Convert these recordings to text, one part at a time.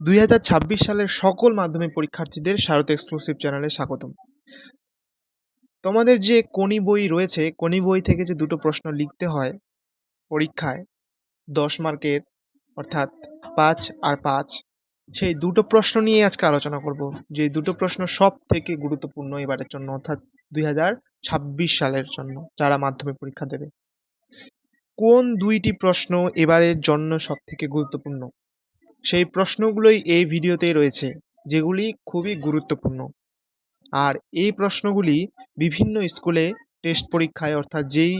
দুই হাজার ছাব্বিশ সালের সকল মাধ্যমিক পরীক্ষার্থীদের শারদ এক্সক্লুসিভ চ্যানেলে স্বাগতম। তোমাদের যে কোনি বই রয়েছে কোনি বই থেকে যে দুটো প্রশ্ন লিখতে হয় পরীক্ষায়, দশ মার্কের, অর্থাৎ পাঁচ আর পাঁচ, সেই দুটো প্রশ্ন নিয়ে আজকে আলোচনা করব। যে দুটো প্রশ্ন সব থেকে গুরুত্বপূর্ণ এবারের জন্য, অর্থাৎ দুই হাজার ছাব্বিশ সালের জন্য, যারা মাধ্যমিক পরীক্ষা দেবে। কোন দুইটি প্রশ্ন এবারের জন্য সব থেকে গুরুত্বপূর্ণ? সেই প্রশ্নগুলোই এই ভিডিওতে রয়েছে, যেগুলি খুবই গুরুত্বপূর্ণ। আর এই প্রশ্নগুলি বিভিন্ন স্কুলে টেস্ট পরীক্ষায়, অর্থাৎ যেই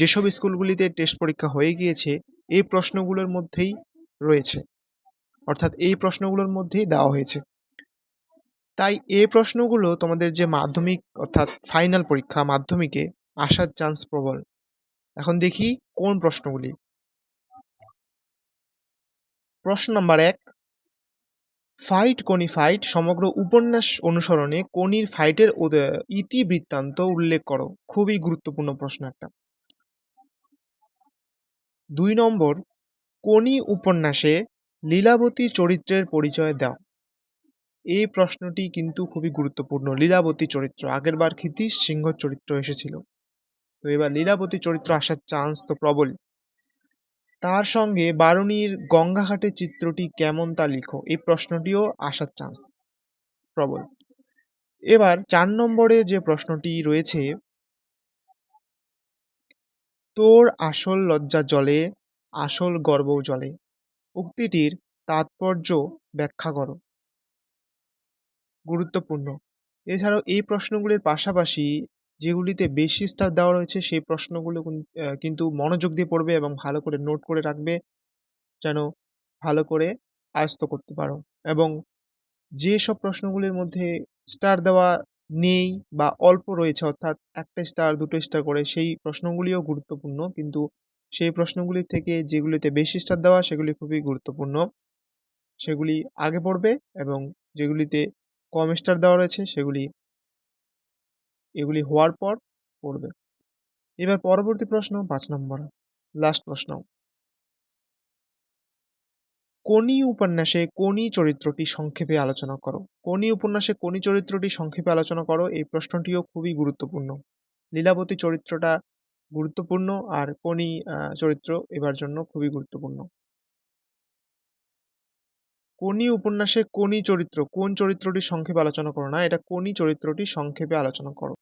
যেসব স্কুলগুলিতে টেস্ট পরীক্ষা হয়ে গিয়েছে, এই প্রশ্নগুলোর মধ্যেই রয়েছে। অর্থাৎ এই প্রশ্নগুলোর মধ্যেই দেওয়া হয়েছে। তাই এই প্রশ্নগুলো তোমাদের যে মাধ্যমিক, অর্থাৎ ফাইনাল পরীক্ষা মাধ্যমিকে আসার চান্স প্রবল। এখন দেখি কোন প্রশ্নগুলি। প্রশ্ন নাম্বার এক, ফাইট কোনি ফাইট সমগ্র উপন্যাস অনুসরণে কোনির ফাইটের ইতিবৃত্তান্ত উল্লেখ করো। খুবই গুরুত্বপূর্ণ প্রশ্ন একটা। দুই নম্বর, কোনি উপন্যাসে লীলাবতী চরিত্রের পরিচয় দাও। এই প্রশ্নটি কিন্তু খুবই গুরুত্বপূর্ণ। লীলাবতী চরিত্র আগেরবার ক্ষিতীশ সিংহ চরিত্র এসেছিল। তো এবার লীলাবতী চরিত্র আসার চান্স তো প্রবল। তার সঙ্গে বারুণীর গঙ্গাঘাটের চিত্রটি কেমন তা লিখো। এই প্রশ্নটিও আসার চান্স প্রবল। এবার চার নম্বরে যে প্রশ্নটি রয়েছে, তোর আসল লজ্জা জলে, আসল গর্ব জলে। উক্তিটির তাৎপর্য ব্যাখ্যা করো। গুরুত্বপূর্ণ। এছাড়াও এই প্রশ্নগুলির পাশাপাশি যেগুলিতে বেশি স্টার দেওয়া রয়েছে, সেই প্রশ্নগুলো কিন্তু মনোযোগ দিয়ে পড়বে এবং ভালো করে নোট করে রাখবে, যেন ভালো করে আয়ত্ত করতে পারো। এবং যে সব প্রশ্নগুলির মধ্যে স্টার দেওয়া নেই বা অল্প রয়েছে, অর্থাৎ একটা স্টার দুটো স্টার করে, সেই প্রশ্নগুলিও গুরুত্বপূর্ণ। কিন্তু সেই প্রশ্নগুলির থেকে যেগুলিতে বেশি স্টার দেওয়া, সেগুলি খুবই গুরুত্বপূর্ণ। সেগুলি আগে পড়বে এবং যেগুলিতে কম স্টার দেওয়া রয়েছে, সেগুলি এগুলি হওয়ার পর পড়বে। এবার পরবর্তী প্রশ্ন, পাঁচ নম্বর লাস্ট প্রশ্ন। কোনি উপন্যাসে কোনি চরিত্রটি সংক্ষেপে আলোচনা করো? কোনি উপন্যাসে কোনি চরিত্রটি সংক্ষেপে আলোচনা করো? এই প্রশ্নটিও খুবই গুরুত্বপূর্ণ। লীলাবতী চরিত্রটা গুরুত্বপূর্ণ আর কোনি চরিত্র এবার জন্য খুবই গুরুত্বপূর্ণ। কোনি উপন্যাসে কোনি চরিত্র কোন চরিত্রটি সংক্ষেপে আলোচনা করো না, এটা কোনি চরিত্রটি সংক্ষেপে আলোচনা করো।